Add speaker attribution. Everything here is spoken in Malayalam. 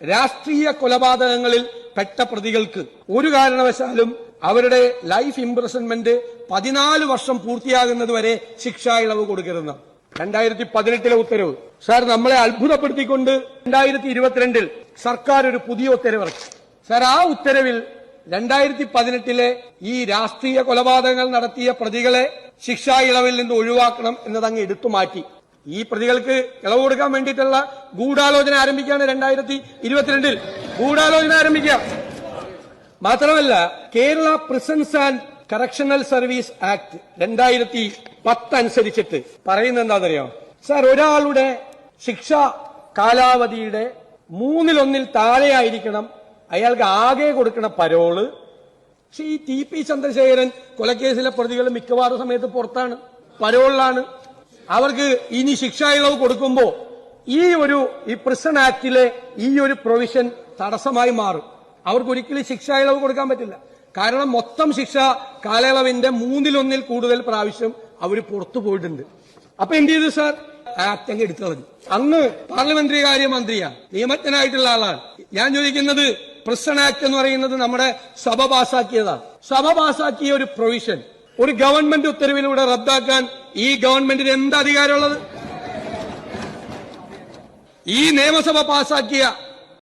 Speaker 1: രാഷ്ട്രീയ കൊലപാതകങ്ങളിൽ പെട്ട പ്രതികൾക്ക് ഒരു കാരണവശാലും അവരുടെ ലൈഫ് ഇംപ്രസൺമെന്റ് പതിനാല് വർഷം പൂർത്തിയാകുന്നതുവരെ ശിക്ഷാ ഇളവ് കൊടുക്കരുന്ന് രണ്ടായിരത്തി പതിനെട്ടിലെ ഉത്തരവ്. സാർ നമ്മളെ അത്ഭുതപ്പെടുത്തിക്കൊണ്ട് രണ്ടായിരത്തി ഇരുപത്തിരണ്ടിൽ സർക്കാർ ഒരു പുതിയ ഉത്തരവിറക്കി സാർ ആ ഉത്തരവിൽ രണ്ടായിരത്തി പതിനെട്ടിലെ ഈ രാഷ്ട്രീയ കൊലപാതകങ്ങൾ നടത്തിയ പ്രതികളെ ശിക്ഷാ ഇളവിൽ നിന്ന് ഒഴിവാക്കണം എന്നതങ്ങ് എടുത്തു മാറ്റി. ഈ പ്രതികൾക്ക് ഇളവ് കൊടുക്കാൻ വേണ്ടിയിട്ടുള്ള ഗൂഢാലോചന ആരംഭിക്കുകയാണ് രണ്ടായിരത്തി ഇരുപത്തിരണ്ടിൽ ഗൂഢാലോചന ആരംഭിക്കുക. മാത്രമല്ല Kerala prisons and correctional service act രണ്ടായിരത്തി പത്ത് അനുസരിച്ചിട്ട് പറയുന്നത് എന്താണെന്നറിയോ? സാർ ഒരാളുടെ ശിക്ഷ കാലാവധിയുടെ മൂന്നിലൊന്നിൽ താഴെയായിരിക്കണം. അയാൾക്ക് ആകെ കൊടുക്കണ പരോൾ. പക്ഷെ ഈ ടി പി ചന്ദ്രശേഖരൻ കൊലക്കേസിലെ പ്രതികൾ മിക്കവാറും സമയത്ത് പുറത്താണ്. പരോളിലാണ്. അവർക്ക് ഇനി ശിക്ഷാ ഇളവ് കൊടുക്കുമ്പോൾ ഈ ഒരു ഈ പ്രിസൺ ആക്ടിലെ ഈ ഒരു പ്രൊവിഷൻ തടസ്സമായി മാറും. അവർക്ക് ഒരിക്കലും ശിക്ഷാ ഇളവ് കൊടുക്കാൻ പറ്റില്ല. കാരണം മൊത്തം ശിക്ഷ കാലയളവിന്റെ മൂന്നിലൊന്നിൽ കൂടുതൽ പ്രാവശ്യം അവർ പുറത്തു പോയിട്ടുണ്ട്. അപ്പൊ എന്ത് ചെയ്തു സാർ? ആക്ട് അങ്ങ് എടുത്തു കളഞ്ഞു. അന്ന് പാർലമെന്ററി കാര്യമന്ത്രിയാണ്. നിയമജ്ഞനായിട്ടുള്ള ആളാണ്. ഞാൻ ചോദിക്കുന്നത് പ്രിസൺ ആക്ട് എന്ന് പറയുന്നത് നമ്മുടെ സഭ പാസാക്കിയതാണ്. സഭ പാസാക്കിയ ഒരു പ്രൊവിഷൻ ഒരു ഗവൺമെന്റ് ഉത്തരവിലൂടെ റദ്ദാക്കാൻ ഈ ഗവൺമെന്റിന് എന്ത് അധികാരമുള്ളത് ഈ നിയമസഭ പാസാക്കിയ